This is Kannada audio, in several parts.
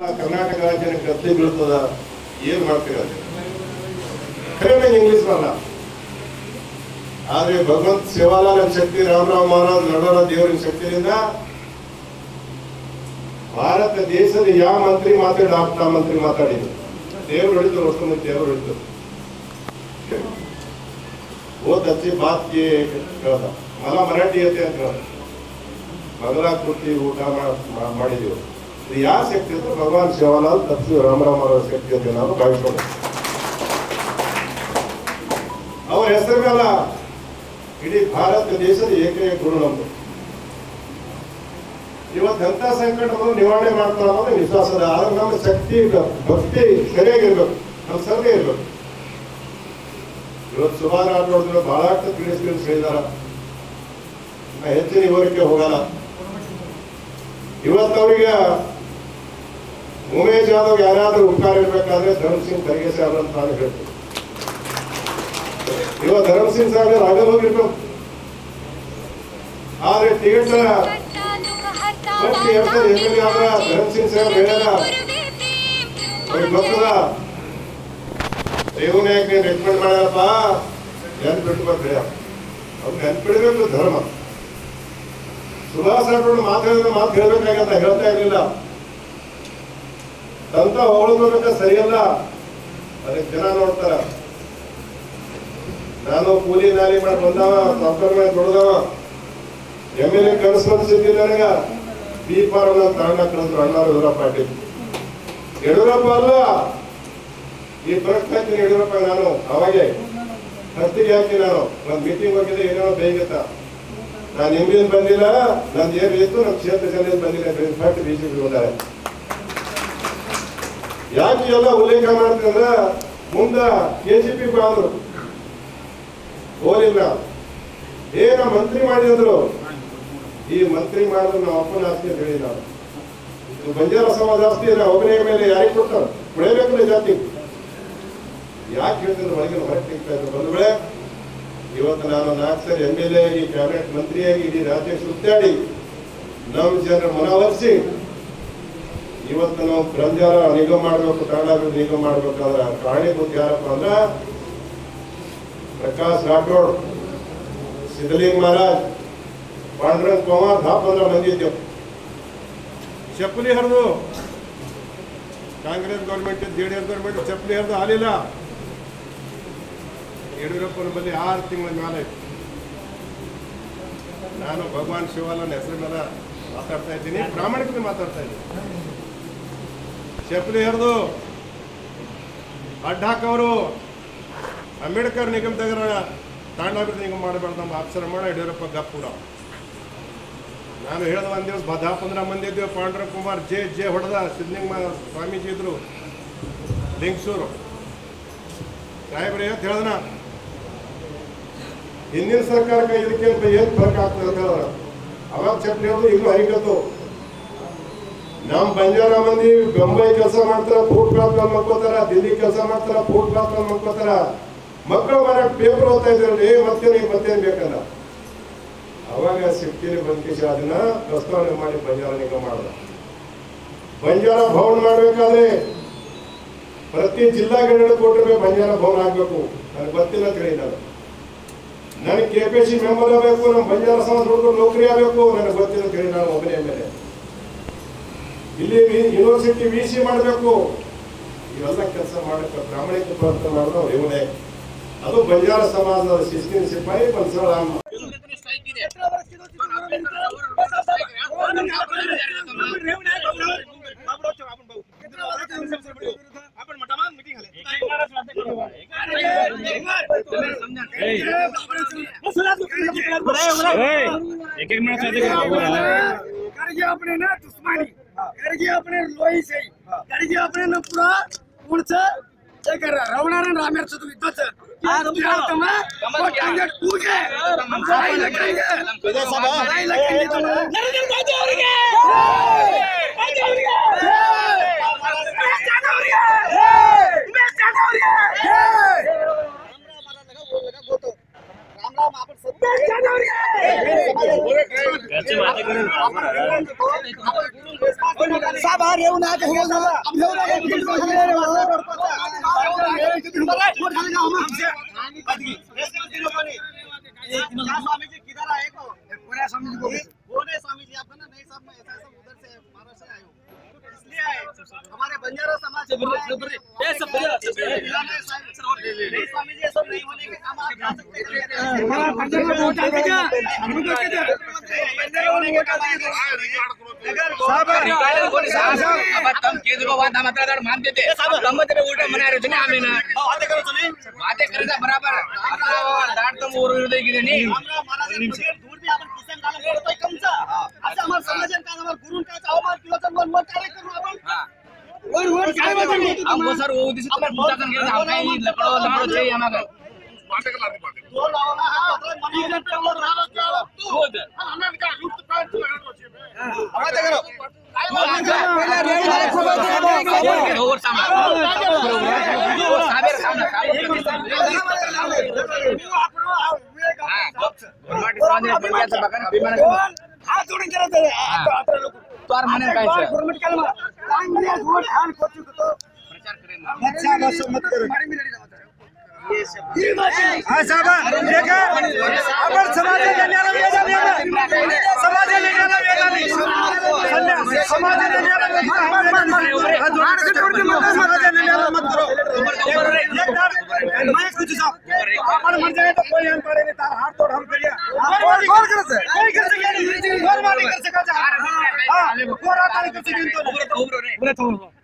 ಕರ್ನಾಟಕ ರಾಜ್ಯಕ್ಕೆ ಅತ್ತೆ ಬೀಳ್ತದ ಏನ್ ಮಾಡ್ತೀರಾ ಖರೇನೇ ಇಂಗ್ಲಿಷ್ ಬರಲ್ಲ ಆದ್ರೆ ಭಗವಂತ ಸೇವಾಲಾಲ್ ಶಕ್ತಿ ರಾಮರಾವ್ ಮಹಾರಾಜ್ ನಡೋಣ ದೇವರಿನ ಶಕ್ತಿಯಿಂದ ಭಾರತ ದೇಶದ ಯಾವ ಮಂತ್ರಿ ಮಾತಾಡಿ ಆಪ್ತ ಮಂತ್ರಿ ಮಾತಾಡಿದ್ರು. ದೇವ್ರು ಹೇಳಿದ್ರು ಹೊಸ ಮಂದಿ ದೇವ್ರು ಹೊಡಿತು ಓದ್ ಹಚ್ಚಿ ಬಾತ್ ಕೇಳ್ದ. ಮಲ ಮರಾಠಿ ಅಂತ ಹೇಳ್ದ ಮಗಳ ಕೃತಿ ಊಟ ಮಾಡಿದೆವು. ಯಾವ ಶಕ್ತಿ ಅಂದ್ರೆ ಭಗವಾನ್ ಶಿವಲಾಲ್ ತಪ್ಪು ರಾಮರಾಮ ಅವರ ಶಕ್ತಿ ಅಂತ ನಾವು ಭಾವಿಸೋಣ ಅವರ ಹೆಸರು ಮೇಲೆ ಇಡೀ ಭಾರತ ದೇಶದ ಏಕೈಕ ಗುರು ನಮ್ದು. ಇವತ್ತು ಎಂತ ಸಂಕಟವನ್ನು ನಿವಾರಣೆ ಮಾಡ್ತಾರ ಅನ್ನೋದು ವಿಶ್ವಾಸದ ಆದ್ರೆ ನಮ್ಮ ಶಕ್ತಿ, ಭಕ್ತಿ ಸರಿಯಾಗಿರ್ಬೇಕು ನಮ್ಮ ಸರ್ವೆ ಇರ್ಬೇಕು. ಇವತ್ತು ಸುಮಾರು ನೋಡಿದ್ರೆ ಬಹಳಷ್ಟು ತಿಳಿಸ್ಕೊಂಡು ಹೇಳಿದಾರ. ಹೆಚ್ಚಿನ ವಿವರಕ್ಕೆ ಹೋಗಲ್ಲ. ಇವತ್ತು ಅವರಿಗೆ ಉಮೇಶ್ ಯಾದವ್ ಯಾರಾದ್ರೂ ಉಪಕಾರ ಇರ್ಬೇಕಾದ್ರೆ ಧರ್ಮಸಿಂಗ್ ಖರ್ಗೆ ಸಾಹೇಬ್ರ ಅಂತ ನಾನು ಹೇಳ್ತೀನಿ. ಇವಾಗ ಧರ್ಮ್ ಸಿಂಗ್ ಸಾಹೇಬ್ರ ಆಗಲ್ ಹೋಗಿರ್ಬೇಕು. ಆದ್ರೆ ಟಿಕೆಟ್ ಮತ್ತೆ ಹೇಳ್ತಾರೆ ಎಂ ಎಲ್ ಎ ಆದ್ರ ಧರ್ಮ್ ಸಿಂಗ್ ಸಾಹೇಬ್ ಹೇಳ್ಯಾರ ಅವ್ರಿಗೆ ಗೊತ್ತದ? ದೇವನ ಯಾಕೆ ನೀನು ರೆಕಮೆಂಡ್ ಮಾಡ್ಯಾರಪ್ಪ ನೆನ್ಪಿಟ್ಟು ಹೇಳ ಅವ್ರು ಧರ್ಮ ಹೇಳ್ತಾ ಇರ್ಲಿಲ್ಲ. ತಂತ ಹೊಗಳೋದ್ರೆ ಸರಿಯಲ್ಲ. ಅದಕ್ಕೆ ಜನ ನೋಡ್ತಾರ. ನಾನು ಕೂಲಿ ನಾಲಿ ಮಾಡಿ ಬಂದವ ಸಾಫ್ಟ್ವೇರ್ ಮೇಲೆ ದುಡ್ದವ. ಎಂ ಎಲ್ ಎ ಕನಸ್ಕೊಳ್ಸಿದ್ದಿಲ್ಲ ನನಗ. ಬಿ ಪಾರ್ ಅಂತ ತಗೊಂಡ ಕಳಿದ್ರು ಅಣ್ಣಾರು ಯಡಿಯೂರಪ್ಪ ಪಾಟೀಲ್ ಯಡಿಯೂರಪ್ಪ ಅಲ್ಲ. ಈ ಪ್ರಶ್ನೆ ಹಾಕ್ತೀನಿ ಯಡಿಯೂರಪ್ಪ ನಾನು, ಅವಾಗೆ ಹತ್ತಿಗೆ ಹಾಕಿ ನಾನು. ನನ್ನ ಮೀಟಿಂಗ್ ಹೋಗಿದ್ದೆ, ಏನೋ ಬೇಗತ್ತ ನಾನು ನಿಮ್ಗಿಂದ ಬಂದಿಲ್ಲ. ನಂದು ಏನು ಇತ್ತು? ನಮ್ಮ ಕ್ಷೇತ್ರ ಜನ ಬಂದಿಲ್ಲ. ಬಿ ಜೆ ಪಿ ಹೋದಾರೆ. ಯಾಕೆ ಎಲ್ಲ ಉಲ್ಲೇಖ ಮಾಡ್ತಂದ್ರ ಮುಂದ ಪಿ ಬಂದ್ರು ಓರಿಲ್ಲ ಏನ ಮಂತ್ರಿ ಮಾಡಿದ್ರು? ಈ ಮಂತ್ರಿ ಮಾಡಿದ್ರು ನಾವು ಅಪ್ಪನ ಆಸ್ತಿ ಅಂತ ಹೇಳಿ ನಾವು ಬಂಜಾರ ಸಮಾಜ ಆಸ್ತಿ ಒಬ್ಬನೇ ಮೇಲೆ ಯಾರಿಗೆ ಕೊಡ್ತಾರೆ? ಬೆಳೆಯಬೇಕು ಜಾತಿ. ಯಾಕೆ ಹೇಳ್ತಿದ್ರು ಒಳಗಿನ ಹೊರಗೆ ತೆಗ್ತಾ ಇದ್ರು? ಬಂಧುಗಳೇ, ಇವತ್ತು ನಾನು ನಾಲ್ಕು ಸರಿ ಎಂ ಎಲ್ ಎ ಆಗಿ ಕ್ಯಾಬಿನೆಟ್ ಮಂತ್ರಿಯಾಗಿ ಇಡೀ ರಾಜ್ಯ ಸುತ್ತಾಡಿ ನಮ್ಮ ಜನರ ಮನವೊಲಿಸಿ ಇವತ್ತು ನಾವು ಬಂಜಾರ ನಿಗಮ ಮಾಡಬೇಕು ನೀಗ ನಿಗಮ ಮಾಡ್ಬೇಕಾದ್ರೆ ಕಾರಣೀಭೂತ ಯಾರಪ್ಪ ಅಂದ್ರ ಪ್ರಕಾಶ್ ರಾಠೋಡ್ ಸಿದ್ದಲಿಂಗ ಮಹಾರಾಜ್, ಪಾಂಡುರಂಗ್ ಪವಾರ್ ದಾಪಂದ್ರ ಮಂದಿ ಇದ್ದೇವೆ ಚಪ್ಪಲಿ ಹರಿದು Congress government, J D S government ಚಪ್ಪಲಿ ಹರಿದು ಆಲಿಲ್ಲ ಯಡಿಯೂರಪ್ಪನ ಬಳಿ ಆರು ತಿಂಗಳ ಮೇಲೆ ನಾನು ಭಗವಾನ್ ಶಿವಾಲನ ಹೆಸರು ಮೇಲೆ ಮಾತಾಡ್ತಾ ಇದ್ದೀನಿ ಪ್ರಾಮಾಣಿಕತೆ ಮಾತಾಡ್ತಾ ಇದ್ದೀನಿ. ಚಪ್ಪಲಿ ಹರಿದು ಅಡ್ಡ ಹಾಕವರು ಅಂಬೇಡ್ಕರ್ ನಿಗಮ ತೆಗರ ತಾಂಡಾಭಿವೃದ್ಧಿ ನಿಗಮ ಮಾಡಬಾರ್ದು ನಮ್ಮ ಅಪ್ಸರ ಮಾಡ ಯಡಿಯೂರಪ್ಪ ಗಪ್ಪ ಕೂಡ. ನಾನು ಹೇಳ್ದ ಒಂದು ದಿವಸ ಬದಾ ಪಂದ್ರ ಮಂದಿ ಪಾಂಡ್ರ ಕುಮಾರ್ ಜೆ ಜೆ ಹೊಡೆದ, ಸಿದ್ಧಲಿಂಗ ಸ್ವಾಮೀಜಿ ಇದ್ರು. ಲಿಂಗಸೂರು. ಸಾಹೇಬ್ರೆ ಅಂತ ಹೇಳ್ದ ಹಿಂದಿನ ಸರ್ಕಾರಕ್ಕೆ ಇದಕ್ಕೆ ಏನು ಫರ್ಕ್ ಆಗ್ತದೆ ಅಂತ ಹೇಳಿದ್ರ ಅವಾಗ ಚಪ್ಪಲಿ ಹೇಳಿದ್ರು ಇನ್ನು ಹರಿಕತ್ತು ನಮ್ ಬಂಜಾರ ಮಂದಿ ಬೊಂಬೈ ಕೆಲಸ ಮಾಡ್ತಾರ ಫುಡ್ ಕ್ಲಾತ್ ಮಕ್ಕೋತಾರ, ದಿಲ್ಲಿ ಕೆಲಸ ಮಾಡ್ತಾರ ಫುಡ್ ಕ್ಲಾತ್ ಮಕ್ಕೋತಾರ. ಮಕ್ಕಳು ಮನೆ ಪೇಪರ್ ಓದ್ತಾ ಇದ್ರಲ್ಲಿ ಮತ್ತೇನು ಮತ್ತೇನ್ ಬೇಕಲ್ಲ. ಅವಾಗ ಸಿಕ್ತೀನಿ ಬಂದ್ಕೇಶ ಅದನ್ನ ಪ್ರಸ್ತಾವನೆ ಮಾಡಿ ಬಂಜಾರ ನಿಗಮ ಮಾಡಿದ. ಬಂಜಾರ ಭವನ ಮಾಡ್ಬೇಕಾದ್ರೆ ಪ್ರತಿ ಜಿಲ್ಲಾ ಎರಡು ಕೋಟಿ ಬಂಜಾರ ಭವನ ಆಗ್ಬೇಕು ನನಗೆ ಗೊತ್ತಿಲ್ಲ ಅಂತ ನಾನು ನನಗೆ ಕೆ ಪಿ ಸಿ ಮೆಂಬರ್ ಆಗಬೇಕು ನಮ್ಮ ಬಂಜಾರ ಸಮಾಜ ನೌಕರಿ ಆಗಬೇಕು, ನನಗೆ ಗೊತ್ತಿಲ್ಲ ಹೇಳಿ ನಾನು ಒಬ್ಬನೇ ಮೇಲೆ ಇಲ್ಲಿ ಯೂನಿವರ್ಸಿಟಿ ವಿ ಸಿ ಮಾಡಬೇಕು ಇವೆಲ್ಲ ಕೆಲಸ ಮಾಡಕ್ಕೆ ಪ್ರಾಮಾಣಿಕ ಪ್ರಯತ್ನ ಮಾಡಿದವ್ರು ಇವನೇ ಅದು ಬಂಜಾರ ಸಮಾಜದ ಶಿಸ್ತಿನ ಸಿಪಾಯಿ ಬನ್ಸಳ एक एक मिनट शादी करके अपने ना दुश्मनी करके अपने लोही से करके अपने ना पूरा पुढचं हे कर रावणारा रामेरचं नहीं मैं उधर से महाराष्ट्र आया हूँ इसलिए आए हमारे बंजारा समाज सब सब सब सब सब सब सब ತಮ್ಮ ಕೇಂದ್ರ ಮಾತಾಡೋರು ಮಾನ್ತಿದ್ದೆ ನಮ್ಮತ್ರ ಊಟ ಮನೆ ಇರೋದನ್ನ ಆಮೇಲೆ ಮಾತೆ ಕರೆದ ಬರಾಬರ್ ದಾಟ್ತಮ್ಮ ಊರು ಇರೋದಾಗಿದ್ದೀನಿ ಸರ್ ಹೋಗಿ हाथ जोडून केलं तरी अठरा लोक तोर म्हणे काय गव्हर्नमेंट केलं चांगले वोट हान कोचू तो प्रचार करेन मत करेन हाँ साहब देखा अमर समाज कल्याण समाज समाज हाँ, मत करो। मैं कुछ अपन मर जाए तो कोई हम करे नहीं तार हाथ तोड़ हम कर लिया कौन कर से कोई कर सके नहीं। कौन वाली कर सके हाँ पूरा ताली कर सके तो पूरा तो पूरा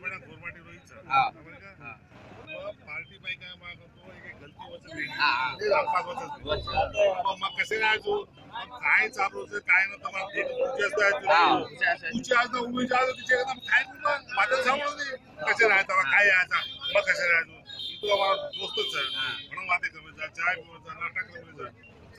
मग कसे राहायचो काय चालू होतं काय ना तुम्हाला आज ना उमेश आज तिचे काय मग माझं सांगू कसे राहायचा काय यायचा मग कसे राहायचो तू दोस्तच आहे म्हणून वाटे चाय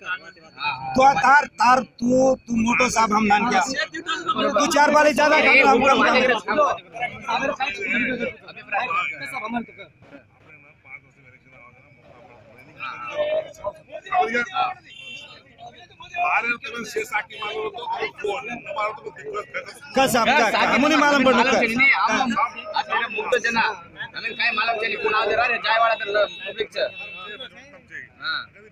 तो तार तार तू तू मोटो साहब हम नाम क्या तू चार वाले ज़्यादा कसं काय मालम पडलं मुक्त जना काय मालम रहा है जायवाडा पब्लिकचं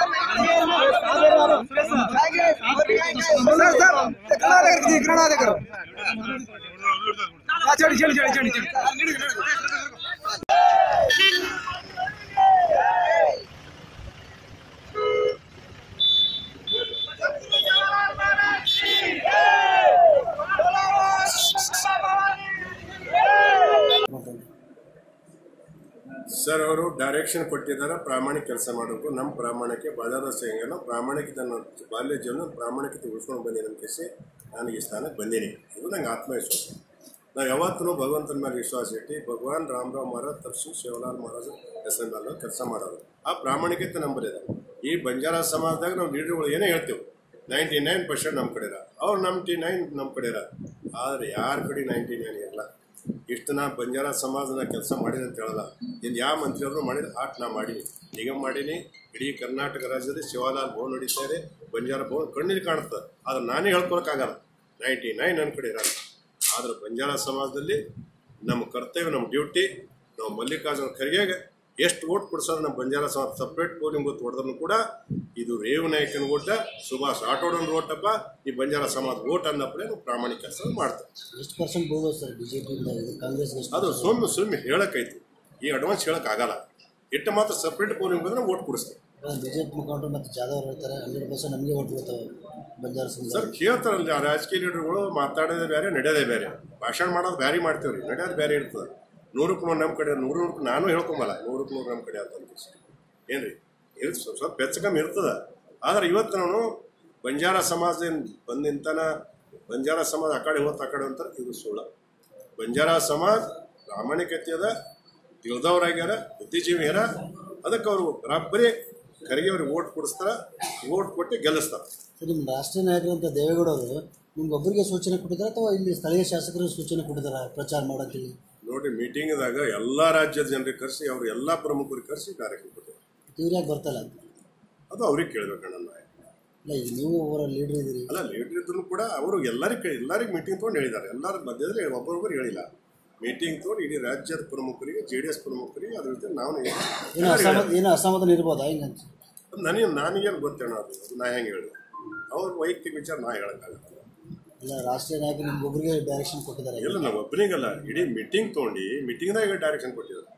प्रचार घरे घरे चलो घरे चलो छेड़ी जाओ छेड़ी ಸರ್ ಅವರು ಡೈರೆಕ್ಷನ್ ಕೊಟ್ಟಿದ್ದಾರೆ, ಪ್ರಾಮಾಣಿಕ ಕೆಲಸ ಮಾಡಬೇಕು. ನಮ್ಮ ಪ್ರಾಮಾಣಿಕ ಬಾಜಾರ ಹೆಂಗನ ಪ್ರಾಮಾಣಿಕತೆ ಬಾಲ್ಯ ಜೀವನ ಪ್ರಾಮಾಣಿಕತೆ ಉಳ್ಸ್ಕೊಂಡು ಬಂದಿನಿ ಅಂತ ಕೇಸಿ. ನಾನು ಈ ಸ್ಥಾನಕ್ಕೆ ಬಂದೀನಿ. ಇದು ನಂಗೆ ಆತ್ಮವಿಶ್ವಾಸ. ನಾವು ಯಾವತ್ತೂ ಭಗವಂತನ ಮೇಲೆ ವಿಶ್ವಾಸ ಇಟ್ಟು, ಭಗವಾನ್ ರಾಮರಾವ್ ಮಹಾರಾಜ್ ತರ್ಸಿ ಶಿವಲಾಲ್ ಮಹಾರಾಜ್ ಹೆಸರು ಮೇಲೆ ಕೆಲಸ ಮಾಡೋದು ಆ ಪ್ರಾಮಾಣಿಕತೆ ನಂಬಲಿದೆ ಈ ಬಂಜಾರ ಸಮಾಜದಾಗ ನಾವು ಲೀಡರ್ಗಳು ಏನೇ ಹೇಳ್ತೇವೆ. ನೈಂಟಿ ನೈನ್ ಪರ್ಸೆಂಟ್ ನಮ್ಮ ಕಡೆ ಇರ. ಅವ್ರು ನೈಂಟಿ ನೈನ್ ನಮ್ಮ ಕಡೆ ಇರ. ಆದರೆ ಯಾರ ಕಡೆ ನೈಂಟಿ ನೈನ್ ಇರಲ್ಲ ಇಷ್ಟು ನಾ ಬಂಜಾರ ಸಮಾಜದ ಕೆಲಸ ಮಾಡಿದೆ ಅಂತ ಹೇಳಲ್ಲ. ಇನ್ನು ಯಾವ ಮಂತ್ರಿ ಅವರು ಮಾಡಿದ ಆಟ ನಾ ಮಾಡೀನಿ. ನಿಗಮ ಮಾಡೀನಿ. ಇಡೀ ಕರ್ನಾಟಕ ರಾಜ್ಯದಲ್ಲಿ ಶಿವಲಾಲ್ ಭವನ್ ನಡೀತಾರೆ ಬಂಜಾರ ಭವನ್ ಕಣ್ಣೀರು ಕಾಣ್ತದೆ ಆದ್ರೆ ನಾನೇ ಹೇಳ್ಕೊಳಕ್ಕಾಗಲ್ಲ. ನೈಂಟಿ ನೈನ್ ನನ್ನ ಕಡೆ ಇರಲ್ಲ. ಆದ್ರೆ ಬಂಜಾರ ಸಮಾಜದಲ್ಲಿ ನಮ್ಮ ಕರ್ತವ್ಯ, ನಮ್ಮ ಡ್ಯೂಟಿ ನಾವು ಮಲ್ಲಿಕಾರ್ಜುನ ಖರ್ಗೆಗೆ ಎಷ್ಟು ಓಟ್ ಕೊಡ್ಸೋದು ನಮ್ಮ ಬಂಜಾರ ಸಮಾಜ ಸಪ್ರೇಟ್ ಪೋಲಿಂಗ್ ಬೂತ್ ಹೊಡೆದ್ರು ಕೂಡ ಇದು ರೇವು ನಾಯಕನ ಓಟ ಸುಭಾಷ್ ಆಟೋಡನ್ ಓಟಪ್ಪ ಈ ಬಂಜಾರ ಸಮಾಜ ಓಟ್ ಅನ್ನಪ್ಪಲೇ ನಾವು ಪ್ರಾಮಾಣಿಕ ಕೆಲಸ ಮಾಡ್ತೇವೆ. ಎಷ್ಟು ಪರ್ಸೆಂಟ್ ಸರ್ ಎಷ್ಟು ಅದು ಸುಮ್ಮನೆ ಸುಮ್ಮನೆ ಹೇಳಕ್ಕೈತಿ ಈ ಅಡ್ವಾನ್ಸ್ ಹೇಳಕ್ಕಾಗಲ್ಲ ಇಟ್ಟು ಮಾತ್ರ ಸಪ್ರೇಟ್ ಪೋಲಿಂಗ್ ಬಂದ್ರೆ ಓಟ್ ಕೊಡಿಸ್ತೀವಿ. ಬಿಜೆಪಿ ಮುಖಂಡರು ಮತ್ತು ಜಾದವ್ ಅವ್ರು ಹೇಳ್ತಾರೆ ಹಂಡ್ರೆಡ್ ಪರ್ಸೆಂಟ್ ನಮಗೆ ಓಟ್ ಬೀಳ್ತಾವೆ ಬಂಜಾರ ಸರ್ ಕೇಳ್ತಾರಲ್ಲ ರಾಜಕೀಯ ಲೀಡರ್ಗಳು ಮಾತಾಡೋದೇ ಬೇರೆ ನಡೆಯೋದೇ ಬೇರೆ. ಭಾಷಣ ಮಾಡೋದು ಬ್ಯಾರಿ ಮಾಡ್ತೀವಿ ರೀ ನಡೆಯೋದು ಬೇರೆ ಇರ್ತದೆ. ನೂರಕ್ಕೆ ನೂರು ನಮ್ಮ ಕಡೆ ನೂರು ನೂರಕ್ಕೆ ನಾನು ಹೇಳ್ಕೊಂಬಲ್ಲ, ನೂರಕ್ಕೆ ನೂರು ನಮ್ಮ ಕಡೆ ಅಂತ ಅನ್ಕಿಸಿ ಏನ್ರಿ? ಇದು ಸ್ವಲ್ಪ ಹೆಚ್ಚು ಕಮ್ಮಿ ಇರ್ತದೆ. ಆದ್ರೆ ಇವತ್ತು ನಾನು ಬಂಜಾರ ಸಮಾಜದಿಂದ ಬಂದಿಂತನ ಬಂಜಾರ ಸಮಾಜ ಆ ಕಡೆ ಹೋತ್ ಆ ಕಡೆ ಅಂತಾರೆ ಇದು ಸುಳ್ಳು. ಬಂಜಾರ ಸಮಾಜ ಪ್ರಾಮಾಣಿಕತೆ ಅದ ತಿಳಿದವ್ರಾಗ್ಯಾರ ಬುದ್ಧಿಜೀವಿ ಆಗ್ಯಾರ ಅದಕ್ಕೆ ಅವರು ಬರಾಬ್ಬರಿ ಕರೆಗೆ ಅವ್ರಿಗೆ ಓಟ್ ಕೊಡಿಸ್ತಾರೆ ಓಟ್ ಕೊಟ್ಟು ಗೆಲ್ಲಿಸ್ತಾರೆ. ನಿಮ್ಮ ರಾಷ್ಟ್ರೀಯ ನಾಯಕರಂತ ದೇವೇಗೌಡ ಅವರು ನಿಮ್ಗೆ ಒಬ್ಬರಿಗೆ ಸೂಚನೆ ಕೊಟ್ಟಿದ್ದಾರೆ ಅಥವಾ ಇಲ್ಲಿ ಸ್ಥಳೀಯ ಶಾಸಕರಿಗೆ ಸೂಚನೆ ಕೊಟ್ಟಿದ್ದಾರೆ ಪ್ರಚಾರ ಮಾಡೋಕ್ಕೆ ನೋಡ್ರಿ ಮೀಟಿಂಗ್ದಾಗ ಎಲ್ಲಾ ರಾಜ್ಯದ ಜನರಿಗೆ ಕರೆಸಿ ಅವ್ರ ಎಲ್ಲಾ ಪ್ರಮುಖರಿಗೆ ಕರೆಸಿ ಕಾರ್ಯಕ್ರಮ ಕೊಟ್ಟಿದ್ದಾರೆ ಬರ್ತಲ್ಲ ಅಂತ? ಅದು ಅವ್ರಿಗೆ ಕೇಳ್ಬೇಕಣ್ಣ ಇಲ್ಲ ಈಗ ನೀವು ಅವರ ಲೀಡರ್ ಇದ್ದೀರಿ ಅಲ್ಲ ಲೀಡರ್ ಇದ್ರು ಕೂಡ ಅವರು ಎಲ್ಲರಿಗೆ ಎಲ್ಲರಿಗೆ ಮೀಟಿಂಗ್ ತೊಗೊಂಡು ಹೇಳಿದ್ದಾರೆ. ಎಲ್ಲರ ಮಧ್ಯದಲ್ಲಿ ಒಬ್ಬರೊಬ್ಬರು ಹೇಳಿಲ್ಲ. ಮೀಟಿಂಗ್ ತೊಗೊಂಡು ಇಡೀ ರಾಜ್ಯದ ಪ್ರಮುಖರಿಗೆ ಜೆ ಡಿ ಎಸ್ ಪ್ರಮುಖರಿಗೆ ಅದ್ರ ಜೊತೆ ನಾವು ಏನೋ ಅಸಮಾಧಾನ ಇರ್ಬೋದಾ ಹಿಂಗಂತ ನನಗೆ ನನಗೇನು ಗೊತ್ತೇಣ ಅದು ಅದು? ನಾ ಹೆಂಗೆ ಹೇಳಿದೆ? ಅವ್ರ ವೈಯಕ್ತಿಕ ವಿಚಾರ ನಾ ಹೇಳಕ್ಕಾಗಲ್ಲ. ಇಲ್ಲ ರಾಷ್ಟ್ರೀಯ ನಾಯಕ ನಿಮ್ಗೊಬ್ಬರಿಗೆ ಡೈರೆಕ್ಷನ್ ಕೊಟ್ಟಿದ್ದಾರೆ. ಇಲ್ಲ ನಾವು ಒಬ್ಬನಿಗಲ್ಲ ಇಡೀ ಮೀಟಿಂಗ್ ತೊಗೊಂಡು ಮೀಟಿಂಗ್ದಾಗ ಡೈರೆಕ್ಷನ್ ಕೊಟ್ಟಿದ್ದಾರೆ.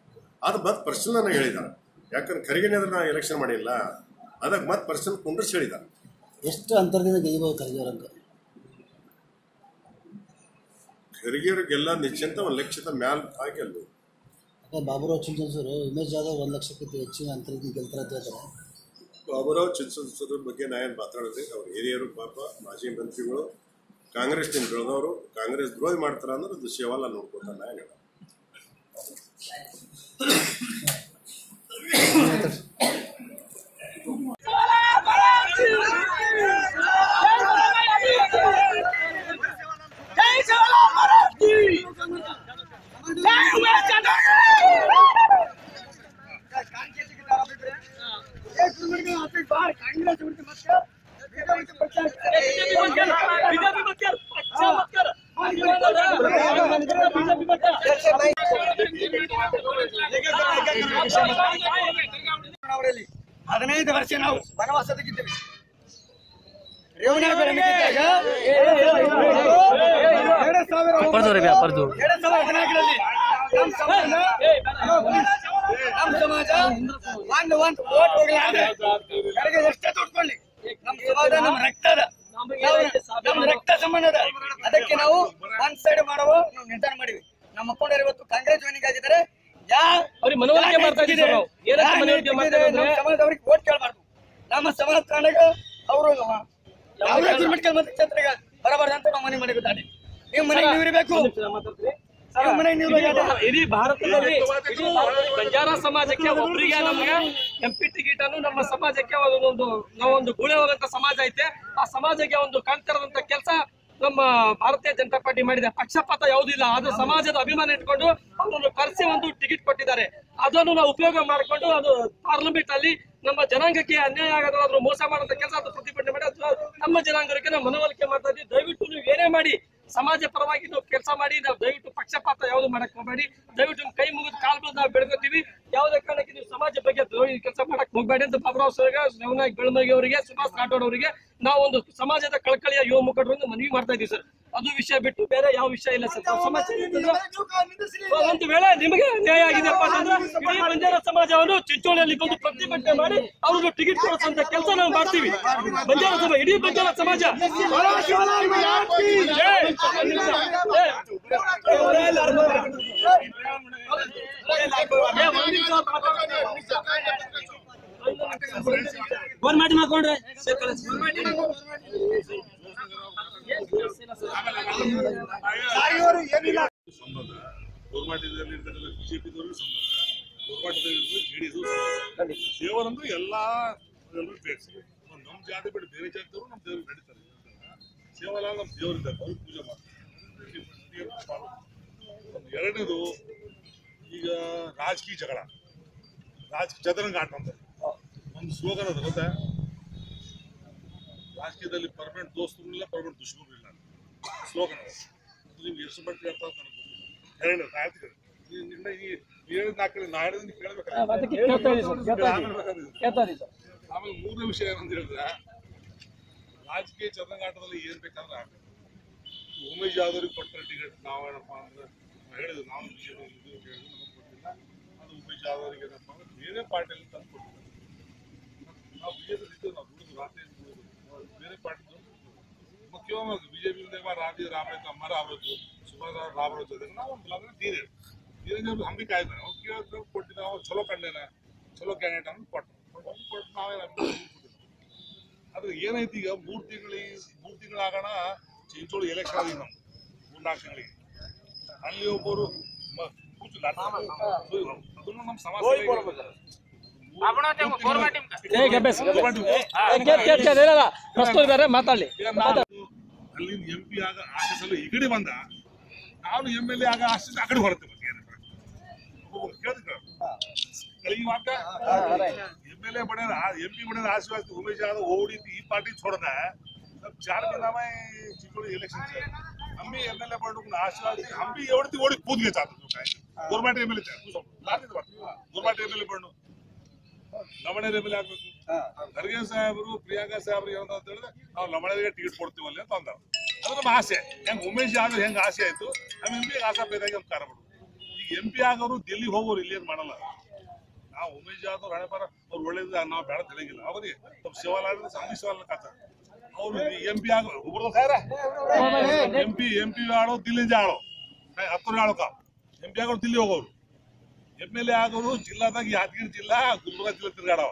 ಅದು ಮತ್ತೆ ಪರ್ಸನಲ್ ನಾನು ಹೇಳಿದ್ದಾರೆ. ಯಾಕಂದ್ರೆ ಖರ್ಗೆನೇ ಅಂದ್ರೆ ನಾ ಎಲೆಕ್ಷನ್ ಮಾಡಿಲ್ಲ. ಅದಕ್ಕೆ ಮತ್ತೆ ಪರ್ಸನಲ್ ಕುಂಡ್ರಿಸಿ ಹೇಳಿದ್ದಾರೆ. ಎಷ್ಟು ಅಂತರದಿಂದ ಗೆಲ್ಬೋದು ಖರ್ಗೆ ಅವರಂತ ಖರ್ಗೆಯವ್ರಿಗೆಲ್ಲ ನಿಶ್ಚಿಂತ ಒಂದು ಲಕ್ಷದ ಮ್ಯಾಲ್ ಆಗಿ ಅಲ್ಲಿ. ಬಾಬುರಾವ್ ಚಿಂಚನ್ಸೂರು ಉಮೇಶ್ ಜಾಧವ್ ಒಂದು ಲಕ್ಷಕ್ಕಿಂತ ಹೆಚ್ಚಿನ ಅಂತರದಿಂದ ಗೆಲ್ತಾರೆ ಅಂತ ಹೇಳ್ತಾರೆ. ಬಾಬುರಾವ್ ಚಿನ್ಸೂರ್ ಬಗ್ಗೆ ನಾ ಏನು ಮಾತಾಡಿದ್ರೆ? ಅವ್ರ ಹಿರಿಯರು ಪಾಪ ಮಾಜಿ ಮಂತ್ರಿಗಳು ಕಾಂಗ್ರೆಸ್ ಬೆಳೆದವರು ಕಾಂಗ್ರೆಸ್ ದ್ರೋಹಿ ಮಾಡ್ತಾರ ಅಂದ್ರೆ ಅದು ಶಿವಲ್ಲ ನೋಡ್ಕೊತಾನೆ ನಾ ಹದಿನೈದು ವರ್ಷ ನಾವು ವನವಾಸದಾಗಿದ್ದೇವೆ ಎರಡು ಸಾವಿರ ಎರಡು ಸಾವಿರದ ಹದಿನಾಲ್ಕರಲ್ಲಿ ನಮ್ಮ ಸಮಾಜ ನಮ್ಮ ಸಮಾಜ ಒಂದು ಒಂದು ಓಟ್ ಹೋಗಲಾರ್ದೆ ಕಡೆಗೆ ಎಷ್ಟೇ ನಮ್ಮ ಸಮಾಜ ನಮ್ಮ ರಕ್ತದ ನಮ್ಮ ರಕ್ತ ಸಂಬಂಧದ. ಅದಕ್ಕೆ ನಾವು ಒಂದ್ ಸೈಡ್ ಮಾಡುವ ನಾವು ನಿರ್ಧಾರ ಮಾಡಿವಿ. ನಮ್ಮ ಮುಖಂಡರು ಇವತ್ತು ಕಾಂಗ್ರೆಸ್ ಜಾಯ್ನಿಂಗ್ ಆಗಿದ್ದಾರೆ. ಅವ್ರಿಗೆ ಮನವರಿಕೆ ಮಾಡ್ತಾ ಇದ್ದೀವಿ ನಾವು. ಏನಕ್ಕೆ ಮನವರಿಕೆ ಮಾಡ್ತಾ ಇದ್ದೀವಿ ಅಂದ್ರೆ- ಸಮಾಜದವ್ರಿಗೆ ಓಟ್ ಕೇಳಬಾರ್ದು. ನಮ್ಮ ಸಮಾಜ ಕಾರಣಗ ಅವರು ಯಾವುದೇ ಗುರುಮಟ್ಕಲ್ ಮತ್ತು ಕ್ಷೇತ್ರಗ ಬರಬಾರ್ದು ಅಂತ ನಾವು ಮನೆ ಮನೆಗೆ ದಾಟಿ ನೀವು ಮನೆಗೆ ನೀವು ಇರಬೇಕು. ಇಡೀ ಭಾರತದಲ್ಲಿ ಬಂಜಾರ ಸಮಾಜಕ್ಕೆ ಒಬ್ಬರಿಗೆ ನಮ್ಗೆ ಎಂಪಿ ಟಿಕೆಟ್ ಅನ್ನು ನಮ್ಮ ಸಮಾಜಕ್ಕೆ ಒಂದು ನಾವೊಂದು ಗುಳೆ ಹೋಗಂತ ಸಮಾಜ ಐತೆ. ಆ ಸಮಾಜಕ್ಕೆ ಒಂದು ಕಾಣ್ತಾರದಂತ ಕೆಲಸ ನಮ್ಮ ಭಾರತೀಯ ಜನತಾ ಪಾರ್ಟಿ ಮಾಡಿದೆ ಪಕ್ಷಪಾತ ಯಾವುದಿಲ್ಲ ಅದು ಸಮಾಜದ ಅಭಿಮಾನ ಇಟ್ಕೊಂಡು ಅವರನ್ನು ಕರೆಸಿ ಒಂದು ಟಿಕೆಟ್ ಕೊಟ್ಟಿದ್ದಾರೆ. ಅದನ್ನು ನಾವು ಉಪಯೋಗ ಮಾಡಿಕೊಂಡು ಅದು ಪಾರ್ಲಿಮೆಂಟ್ ಅಲ್ಲಿ ನಮ್ಮ ಜನಾಂಗಕ್ಕೆ ಅನ್ಯಾಯ ಆಗೋದಾದ್ರು ಮೋಸ ಮಾಡುವಂತ ಕೆಲಸ ಪ್ರತಿಭಟನೆ ಮಾಡಿ ನಮ್ಮ ಜನಾಂಗಕ್ಕೆ ನಾವು ಮನವೊಲಿಕೆ ಮಾಡ್ತಾ ಇದ್ದೀವಿ. ದಯವಿಟ್ಟು ನೀವು ಏನೇ ಮಾಡಿ ಸಮಾಜ ಪರವಾಗಿ ನಾವು ಕೆಲಸ ಮಾಡಿ, ನಾವು ದಯವಿಟ್ಟು ಪಕ್ಷಪಾತ ಯಾವುದು ಮಾಡಕ್ ಹೋಗ್ಬೇಡಿ. ದಯವಿಟ್ಟು ಕೈ ಮುಗಿದು ಕಾಲ್ ಬಿದ್ದು ನಾವು ಬೆಳ್ಕೊತೀವಿ. ಯಾವುದೇ ಕಾರಣಕ್ಕೆ ನೀವು ಸಮಾಜ ಬಗ್ಗೆ ಕೆಲಸ ಮಾಡಕ್ ಹೋಗಬೇಡಿ ಅಂತ ಬಾಬುರಾವ್ ಸರ್ ಬೆಳಮಗಿ ಅವರಿಗೆ ಸುಭಾಷ್ ರಾಠೋಡ್ ಅವರಿಗೆ. ನಾವು ಒಂದು ಸಮಾಜದ ಕಳಕಳಿಯ ಯುವ ಮುಖಂಡರು ಮನವಿ ಮಾಡ್ತಾ ಇದೀವಿ ಸರ್. ಅದು ವಿಷಯ ಬಿಟ್ಟು ಬೇರೆ ಯಾವ ವಿಷಯ ಇಲ್ಲ ಸರ್ ಸಮಸ್ಯೆ ಒಂದು ವೇಳೆ ನಿಮಗೆ ನ್ಯಾಯ ಅಂತಂದ್ರೆ ಇಡೀ ಬಂಜಾರ ಸಮಾಜವನ್ನು ಚಿಂಚೋಳಿಯಲ್ಲಿ ಬಂದು ಪ್ರತಿಭಟನೆ ಮಾಡಿ ಅವ್ರಿಗೆ ಟಿಕೆಟ್ ಕೊಡಿಸುವಂತ ಕೆಲಸ ನಾವು ಮಾಡ್ತೀವಿ ಬಂಜಾರ ಸಮಾಜ ಇಡೀ ಬಂಜಾರ ಸಮಾಜ ಫೋನ್ ಮಾಡಿ ನಿಮಿಷ. ಏ, ಏನಿಲ್ಲ ಸಂಬಂಧ ಗೌರ್ಮೆಂಟದಲ್ಲಿ ಬಿಜೆಪಿದವ್ರಿಗೂ ಸಂಬಂಧ ಸಂಬಂಧ ದೇವರಂದ್ರೆ ಎಲ್ಲಾ ಎಲ್ಲರೂ ಬೇಸ್ ನಮ್ಮ ಜಾತಿ ಬಿಟ್ಟು ಬೇರೆ ಜಾತಿಯವರು ನಮ್ಮ ದೇವ್ರು ನಡೀತಾರೆ ಸೇವಲ ನಮ್ಮ ದೇವರಿದ್ದಾರೆ ಅವ್ರಿಗೆ ಪೂಜೆ ಮಾಡ್ತಾರೆ ಎರಡನೇದು ಈಗ ರಾಜಕೀಯ ಜಗಳ ರಾಜಕೀಯ ಚದರಂಗ ಆಟ ಅಂತ ಒಂದು ಸ್ಲೋಗನ್ ಅದ ಗೊತ್ತಾ ರಾಜಕೀಯದಲ್ಲಿ ಪರ್ಮನೆಂಟ್ ದೋಸ್ತರು ಇಲ್ಲ ಪರ್ಮನೆಂಟ್ ದುಶ್ಮನರು ಇಲ್ಲ ನಿಮ್ಗೆ ಎಷ್ಟು ಬಟ್ಟೆ ಅಂತ ನನಗೆ ಹೇಳಿ ಈ ಹೇಳಿದ ನಾಲ್ಕು ನೀವು ಕೇಳಬೇಕಾದ್ರೆ ಆಮೇಲೆ ಮೂರನೇ ವಿಷಯ ಏನಂತ ಹೇಳಿದ್ರೆ ರಾಜಕೀಯ ಚದರಂಗಾಟದಲ್ಲಿ ಏನ್ ಬೇಕಾದ್ರೆ ಉಮೇಶ್ ಜಾಧವ್ರಿಗೆ ಕೊಟ್ಟರೆ ಟಿಕೆಟ್ ನಾವೇನಪ್ಪ ಅಂದ್ರೆ ಹೇಳಿದ್ರು ನಾವು ಬಿಜೆಪಿ ಇದು ಕೊಟ್ಟಿಲ್ಲ ಅದು ಉಮೇಶ್ ಯಾದವ್ರಿಗೆ ಏನಪ್ಪ ಅಂದ್ರೆ ಬೇರೆ ಪಾರ್ಟಿಯಲ್ಲಿ ತಂದು ನಾವು ಬಿಜೆಪಿ ಇದ್ದು ನಾವು ದುಡಿದು ರಾತ್ರಿ ಬೇರೆ ನಾವು ಬೇರೆ ಪಾರ್ಟಿ ಮುಖ್ಯವಾಗಿ ಬಿಜೆಪಿ ರಾಜಿ ರಾಮರಾಜ್ ಅಮ್ಮರ ಅವರದ್ದು ಸುಭಾಷ್ ರಾಮರಾಜ್ ಅದಕ್ಕೆ ನಾವು ಒಂದು ಲಗ್ನ ತೀರೆ ತೀರೆ ಹಂಬಿ ಅವ್ರು ಕೇಳಿದ್ರೆ ಕೊಟ್ಟಿದ್ದ ಅವ್ರು ಚಲೋ ಕಂಡೇನ ಚಲೋ ಕ್ಯಾಂಡಿಡೇಟ್ ಅಂತ ಕೊಟ್ಟು ಕೊಟ್ಟು ಕೊಟ್ಟು ನಾವೇ ಆದ್ರೆ ಏನೈತಿ ಈಗ ಮೂರ್ ತಿಂಗಳಿಗೆ ಮೂರ್ ತಿಂಗಳಾಗೋಣ ಚಿಂಚೋಳಿ ಎಲೆಕ್ಷನ್ ಆಗಿದೆ ನಮ್ದು ಮೂರ್ನಾಲ್ಕು ತಿಂಗಳಿಗೆ ಅಲ್ಲಿ ಒಬ್ಬರು. ಅದನ್ನು ನಮ್ಮ ಸಮಾಜ ಮಾತಾಡ್ಲಿ ನಾವು ಅಲ್ಲಿಂದ ಎಂ ಪಿ ಆಗ ಆಶಿಸಲು ಈ ಕಡೆ ಬಂದ ನಾನು ಎಂ ಎಲ್ ಎ ಆಗ ಆಶಿಸಿ ಆ ಕಡೆ ಹೊರತೆ ಕಲಿಗೆ ಮಾತ ಎಂ ಎಲ್ ए बने एम पी बने आशीर्वाद उमेश यादव ओडी ई पार्टी छोड़ रहा है अब चार महीना में चिकोड़ी इलेक्शन से हम भी एम एल ए बनने आशीर्वाद हम भी एवढी ओडी कूद गए चाहते तो काय government M L A government M L A बनू ಲಮಣೇರ್ ಎಮ್ ಎಲ್ ಆಗ್ಬೇಕು ಖರ್ಗೆ ಸಾಹೇಬರು, ಪ್ರಿಯಾಂಕಾ ಸಾಹೇಬ್ರು ಏನಂತ ಹೇಳಿದ್ರೆ ನಾವು ಲಮಣೇರಿಗೆ ಟಿಕೆಟ್ ಕೊಡ್ತೀವಲ್ಲ ಅಂತ ಅಂದ ಅದು ನಮ್ಮ ಆಸೆ. ಹೆಂಗ್ ಉಮೇಶ್ ಯಾದವ್ ಹೆಂಗ್ ಆಸೆ ಆಯ್ತು, ನಮ್ಮ ಎಂ ಪಿ ಆಸೆ ಬೇದಾಗಿ ಅಂತ ಕಾರಣ ಈಗ ಎಂ ಪಿ ಆಗೋರು ದಿಲ್ಲಿ ಹೋಗೋರು ಇಲ್ಲಿ ಮಾಡಲ್ಲ. ನಾವು ಉಮೇಶ್ ಯಾದವ್ ಹಣೆ ಬರ ಅವ್ರು ಒಳ್ಳೇದು ನಾವು ಬೇಡ ತಿಳಿಗಿಲ್ಲ ಅವ್ರಿಗೆ ತಮ್ಮ ಶಿವಾಲಾಡಿದ್ರೆ ಸಂಧಿ ಶಿವಾಲ ಕಾತ. ಅವ್ರು ಎಂ ಪಿ ಆಗೋ ಒಬ್ಬರು ಎಂ ಪಿ ಎಂ ಪಿ ಆಡೋ ದಿಲ್ಲಿಂದ ಆಡೋ ಹತ್ತು ಆಳಕ ಎಂ ಪಿ ಆಗೋರು ದಿಲ್ಲಿ ಹೋಗೋರು. ಎಂ ಎಲ್ ಎ ಆಗೋರು ಜಿಲ್ಲಾದಾಗ ಯಾದಗಿರಿ ಜಿಲ್ಲಾ, ಗುಲ್ಬರ್ಗ ಜಿಲ್ಲೆ ತಿರ್ಗಾಡವ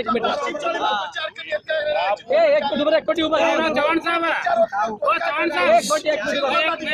एक मिनट उभर एक कोटी उभर चव्हाण साहब चव्हाण साहब। एक कोटी एक कोटी